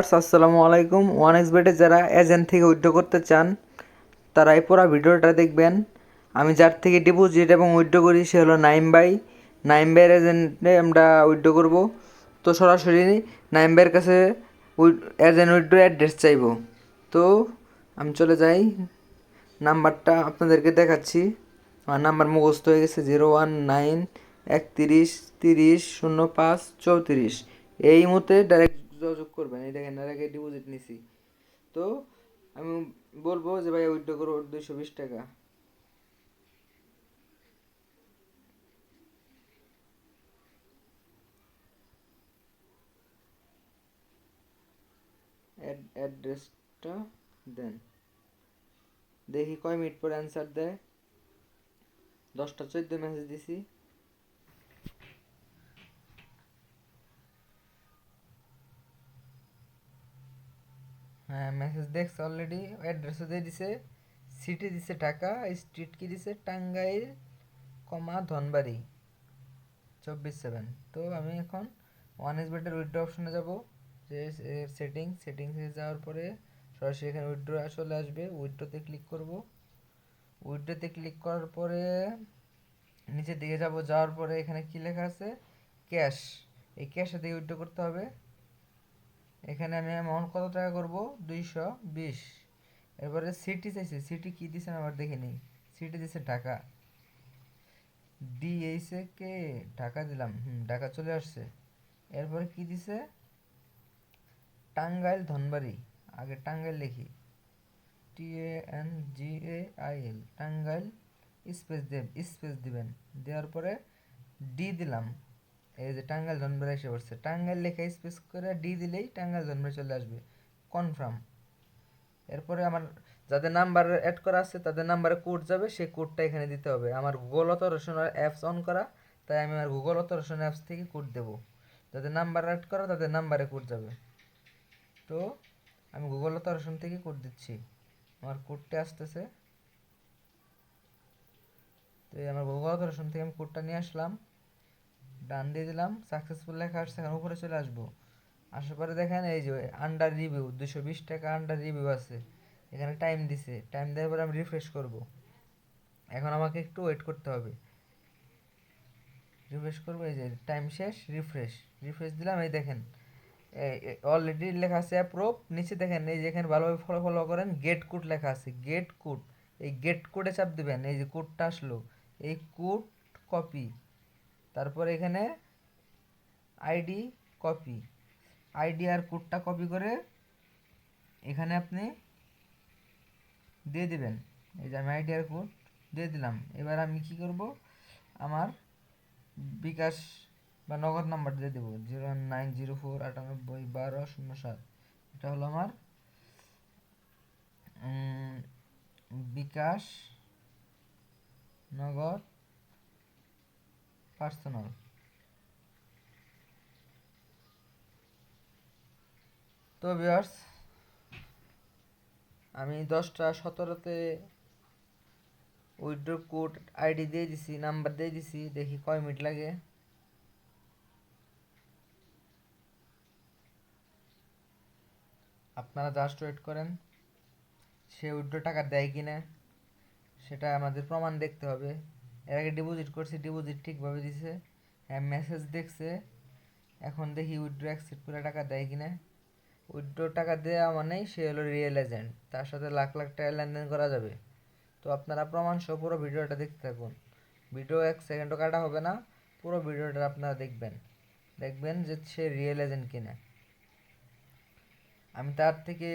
আসসালামু আলাইকুম। One x বেটে যারা এজেন্ট থেকে উইথড্র করতে চান তারা এই পুরো ভিডিওটা দেখবেন। আমি যার থেকে ডিপোজিট এবং উইথড্র করি, সে হলো নাইম বাই নাইম বাইয়ের এজেন্টে আমরা উইথড্র করব। তো সরাসরি নাইম বাইয়ের কাছে এজেন্ট উইথড্র অ্যাড্রেস চাইব। তো আমি চলে যাই। নাম্বারটা আপনাদেরকে দেখাচ্ছি। আমার নাম্বার মুখস্থ হয়ে গেছে জিরো ওয়ান নাইন একত্রিশ তিরিশ শূন্য পাঁচ চৌত্রিশ। এই মুহূর্তে ডাইরেক্ট যোগাযোগ করবেন। এই দেখেন, এর আগে ডিপোজিট নিছি। তো আমি বলব যে ভাই উইথড্র করো দুইশো বিশ টাকা। অ্যাড্রেসটা দেন। দেখি কয় মিনিট পরে অ্যান্সার দেয়। দশটা চোদ্দ মেসেজ দিছি। হ্যাঁ মেসেজ দেখছে অলরেডি অ্যাড্রেসও দিয়ে দিছে সিটি দিছে ঢাকা স্ট্রিট কি দিছে? টাঙ্গাইল, কমা ধনবাড়ি, চব্বিশ সেভেন তো আমি এখন ওয়ান এস বেটার উইড্রো অপশনে যাব। যে সেটিং সেটিংসে যাওয়ার পরে সরাসরি এখানে উইড্রো চলে আসবে। উইথড্রতে ক্লিক করব। উইথড্রতে ক্লিক করার পরে নিচের দিকে যাব। যাওয়ার পরে এখানে কি লেখা আছে? ক্যাশ এই ক্যাশে দিয়ে উইড্রো করতে হবে। এখানে আমি অ্যামাউন্ট কত টাকা করব? দুইশো বিশ। এরপরে সিটি চাইছে। সিটি কী দিছে আবার দেখে নিই। সিটি দিছে ঢাকা। ডি এইসে কে ঢাকা দিলাম। হুম, ঢাকা চলে আসছে। এরপরে কি দিছে? টাঙ্গাইল ধনবাড়ি। আগে টাঙ্গাইল লিখি। T A N G A I L Tangail space Dev, space দিবেন। দেওয়ার পরে ডি দিলাম। এই যে টাঙ্গাইল ধনবাড়ি এসে পড়ছে। টাঙ্গাইল লেখা স্পেস করে ডি দিলেই টাঙ্গাইল ধনবাড়ি চলে আসবে। কনফার্ম এরপরে আমার যাদের নাম্বার অ্যাড করা আছে, তাদের নাম্বারে কোড যাবে, সেই কোডটা এখানে দিতে হবে। আমার গুগল অত অথরেশনের অ্যাপস অন করা, তাই আমি আমার গুগল অত অথরেশন অ্যাপস থেকে কোড দেব। যাদের নাম্বার অ্যাড করা, তাদের নাম্বারে কোড যাবে। তো আমি গুগল অত অথরেশন থেকে কোড দিচ্ছি। আমার কোডটা আসতেছে। তো আমার গুগল অত অথরেশন থেকে আমি কোডটা নিয়ে আসলাম। ডান দিয়ে দিলাম সাকসেসফুল লেখা আসছে, এখন উপরে চলে আসব। আসার পরে দেখেন, এই যে আন্ডার রিভিউ দুশো বিশ টাকা আন্ডার রিভিউ আছে। এখানে টাইম দিছে। টাইম দেওয়ার পরে আমি রিফ্রেশ করব। এখন আমাকে একটু ওয়েট করতে হবে। রিফ্রেশ করব, এই যে টাইম শেষ রিফ্রেশ রিফ্রেশ দিলাম, এই দেখেন অলরেডি লেখা আছে অ্যাপ্রুভ নিচে দেখেন, এই যে এখানে ভালোভাবে ফলো ফলো করেন গেট কোড লেখা আছে। গেট কোড এই গেট কোডে চাপ দেবেন, এই যে কোডটা আসলো, এই কোড কপি তারপর এখানে আইডি কপি আইডি আর কোডটা কপি করে এখানে আপনি দিয়ে দিবেন। এই যে আমি আইডি আর কোড দিয়ে দিলাম। এবার আমি কি করব? আমার বিকাশ বা নগদ নাম্বার দিয়ে দেবো। জিরো নাইন জিরো ফোর আটানব্বই বারো শূন্য সাত। এটা হলো আমার বিকাশ নগদ পার্সোনাল তো ভিউয়ার্স আমি দশটা সতেরোতে উইথড্র কোড আইডি দিয়ে দিছি নাম্বার দিয়ে দিছি, দেখি কয় মিনিট লাগে। আপনারা জাস্ট ওয়েট করেন, সে উইথড্র টাকা দেয় কিনা, সেটা আমাদের প্রমাণ দেখতে হবে। এর আগে ডিপোজিট করছি ডিপোজিট ঠিকভাবে দিছে হ্যাঁ মেসেজ দেখছে, এখন দেখি উইড্রো অ্যাকসেপ্ট করে টাকা দেয় কিনা। উইথড্র টাকা দেওয়া মানেই সে হলো রিয়েল এজেন্ট তার সাথে লাখ লাখ টাকা লেনদেন করা যাবে। তো আপনারা প্রমাণ সহ পুরো ভিডিওটা দেখতে থাকুন। ভিডিও এক সেকেন্ডও কাটা হবে না, পুরো ভিডিওটা আপনারা দেখবেন। দেখবেন যে সে রিয়েল এজেন্ট কিনা। আমি তার থেকে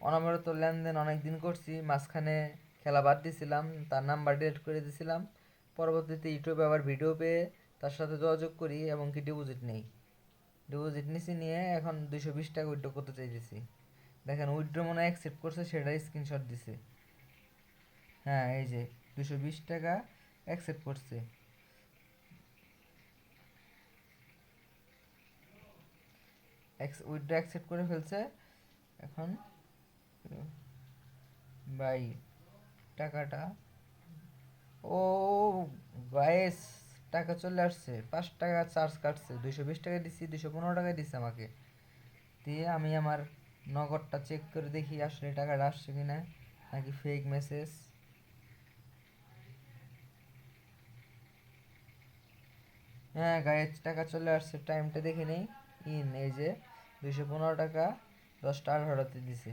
অনবরত লেনদেন অনেক দিন করছি, মাঝখানে খেলা বাদ দিয়েছিলাম তার নাম্বার ডিলিট করে দিয়েছিলাম পরবর্তীতে ইউটিউবে আবার ভিডিও পেয়ে তার সাথে যোগাযোগ করি এবং কি ডিপোজিট নেই। ডিপোজিট নিছি নিয়ে এখন দুইশো বিশ টাকা উইথড্র করতে চাইতেছি। দেখেন উইড্রো মনে হয় অ্যাকসেপ্ট করছে, সেটাই স্ক্রিনশট দিছে। হ্যাঁ এই যে দুশো বিশ টাকা অ্যাকসেপ্ট করছে। উইড্রো অ্যাকসেপ্ট করে ফেলছে। এখন, বাই, টাকাটা ও গায়েস টাকা চলে আসছে, পাঁচ টাকা চার্জ কাটছে, দুইশো বিশ টাকা দিচ্ছি দুশো পনেরো টাকা দিচ্ছে আমাকে। দিয়ে আমি আমার নগদটা চেক করে দেখি আসলে টাকাটা আসছে কি না নাকি ফেক মেসেজ হ্যাঁ গাড়ির টাকা চলে আসছে টাইমটা দেখে নেই। ইন, এই যে দুইশো পনেরো টাকা, দশটা আঠারোতে দিছে।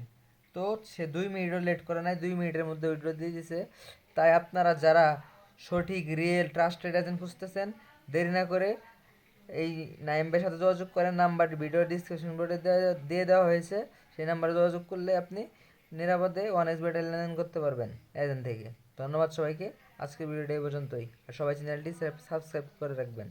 তো সে দুই মিনিটও লেট করে নাই, দুই মিনিটের মধ্যে উইড্রো দিয়ে দিছে। তাই আপনারা যারা সঠিক রিয়েল ট্রাস্টেড এজেন্ট খুঁজতেছেন, দেরি না করে এই নাইমের সাথে যোগাযোগ করেন। নাম্বার ভিডিও ডিসক্রিপশন বোর্ডে দিয়ে দেওয়া হয়েছে। সেই নাম্বারে যোগাযোগ করলে আপনি নিরাপদে ওয়ান এস লেনদেন করতে পারবেন এজেন্ট থেকে। ধন্যবাদ সবাইকে। আজকের ভিডিওটা এই পর্যন্তই। আর সবাই চ্যানেলটি সাবস্ক্রাইব করে রাখবেন।